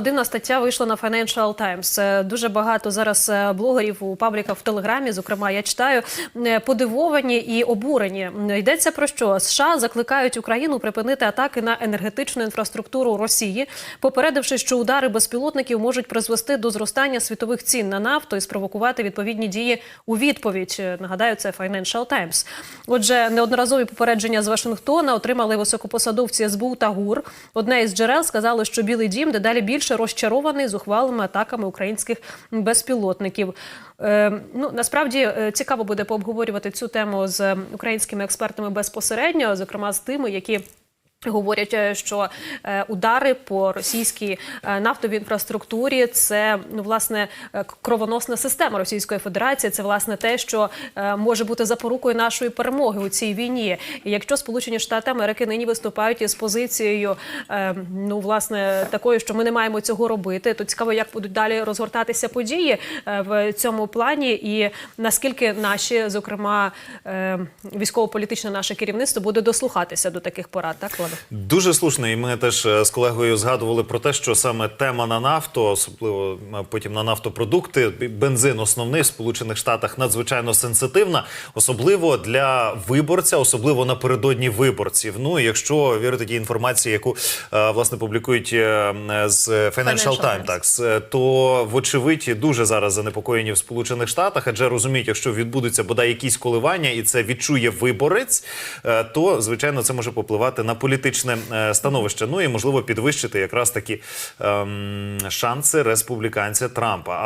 дійсно стаття вийшла на Financial Times. Е, Дуже багато зараз е, блогерів у пабліках в Телеграмі. Зокрема, я читаю е, подивовані і обурені. Йдеться про що США закликають Україну припинити атаки на енергетичну інфраструктуру Росії, попередивши, що удари безпілотників можуть призвести до зростання світових цін на нафту і спровокувати відповідні дії у відповідь. Нагадаю, це Financial Times. Отже, неодноразові попередження з Вашингтона отримали високопосадовці СБУ та ГУР. Одне із джерел сказало, що Білий Дім дедалі більше розчарований зухвалими атаками українських безпілотників. Е, ну насправді е, цікаво буде пообговорювати цю тему з українськими експертами безпосередньо, зокрема з тими, які. Говорять, е, що е, удари по російській е, нафтовій інфраструктурі це ну власне кровоносна система Російської Федерації. Це власне те, що може бути запорукою нашої перемоги у цій війні. І якщо Сполучені Штати Америки нині виступають із позицією, ну власне такою, що ми не маємо цього робити, то цікаво, як будуть далі розгортатися події в цьому плані, і наскільки наші, зокрема, військово-політичне наше керівництво буде дослухатися до таких порад, так Влада? Дуже слушно, і ми теж е, з колегою згадували про те, що саме тема на нафту, особливо е, потім на нафтопродукти, бензин основний в Сполучених Штатах надзвичайно сенситивна, особливо для виборця, особливо напередодні виборців. Ну якщо вірити тій інформації, яку е, власне публікують з Financial, Financial Times, так то вочевидь дуже зараз занепокоєні в Сполучених Штатах, адже розуміють, якщо відбудуться бодай якісь коливання, і це відчує виборець, то звичайно це може попливати на політичне е, становище. Ну і можливо підвищити якраз такі ем, шанси республіканця Трампа.